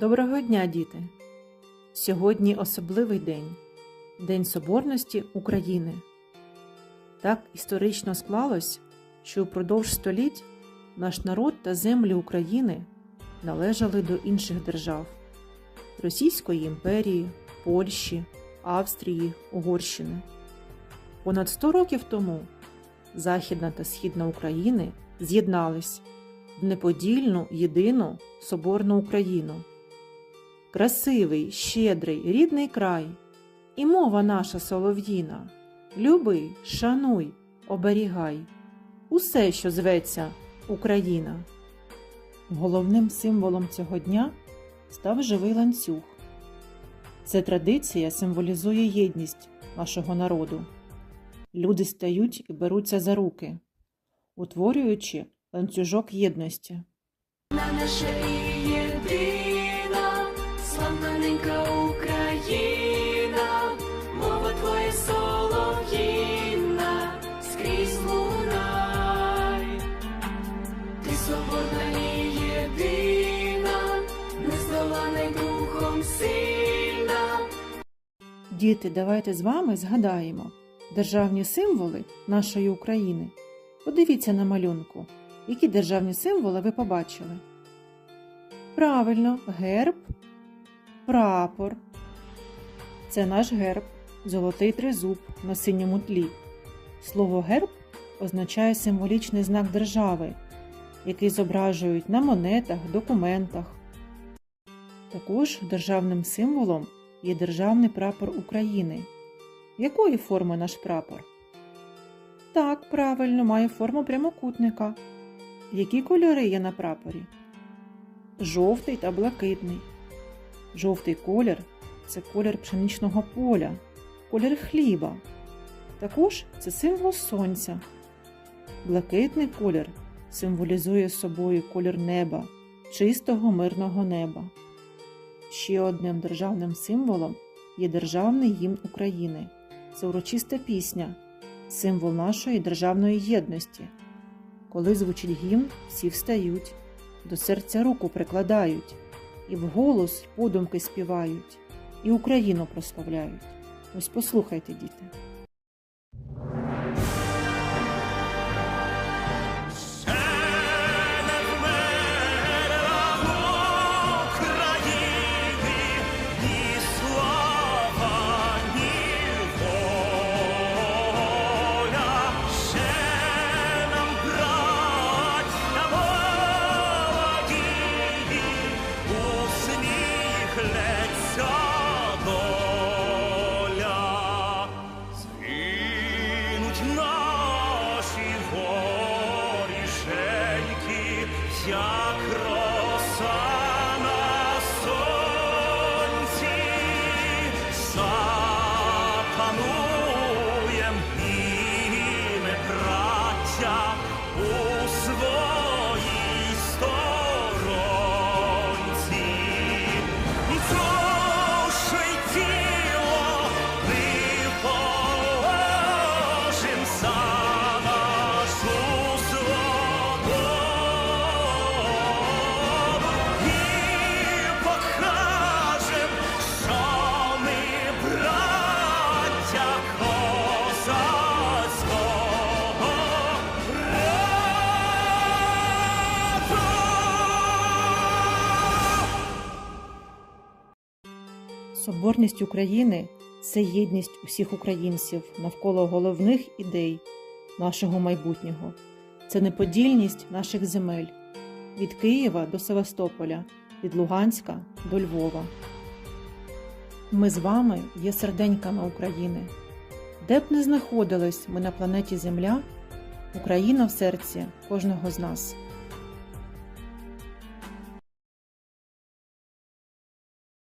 Доброго дня, діти! Сьогодні особливий день День Соборності України. Так історично склалось, що упродовж століть наш народ та землі України належали до інших держав Російської імперії, Польщі, Австрії, Угорщини. Понад 100 років тому Західна та Східна України з'єднались в неподільну єдину соборну Україну. Красивий, щедрий, рідний край, і мова наша солов'їна. Люби, шануй, оберігай усе, що зветься Україна. Головним символом цього дня став живий ланцюг. Ця традиція символізує єдність нашого народу. Люди стають і беруться за руки, утворюючи ланцюжок єдності. На наша і єдина, славна ненька Україна, мова твоя солов'їна, скрізь лунай. Ти свободна і єдина, й духом сильна. Діти, давайте з вами згадаємо державні символи нашої України. Подивіться на малюнку, які державні символи ви побачили. Правильно, герб, прапор. Це наш герб, золотий тризуб на синьому тлі. Слово герб означає символічний знак держави, який зображують на монетах, документах. Також державним символом є державний прапор України. Якої форми наш прапор? Так, правильно, має форму прямокутника. Які кольори є на прапорі? Жовтий та блакитний. Жовтий колір це колір пшеничного поля, колір хліба. Також це символ сонця. Блакитний колір символізує собою колір неба, чистого мирного неба. Ще одним державним символом є державний гімн України. Це урочиста пісня, символ нашої державної єдності. Коли звучить гімн, всі встають, до серця руку прикладають, і вголос подумки співають, і Україну прославляють. Ось послухайте, діти. Наші воріженьки, Соборність України це єдність усіх українців навколо головних ідей нашого майбутнього. Це неподільність наших земель від Києва до Севастополя, від Луганська до Львова. Ми з вами є серденьками України. Де б не знаходились ми на планеті Земля, Україна в серці кожного з нас.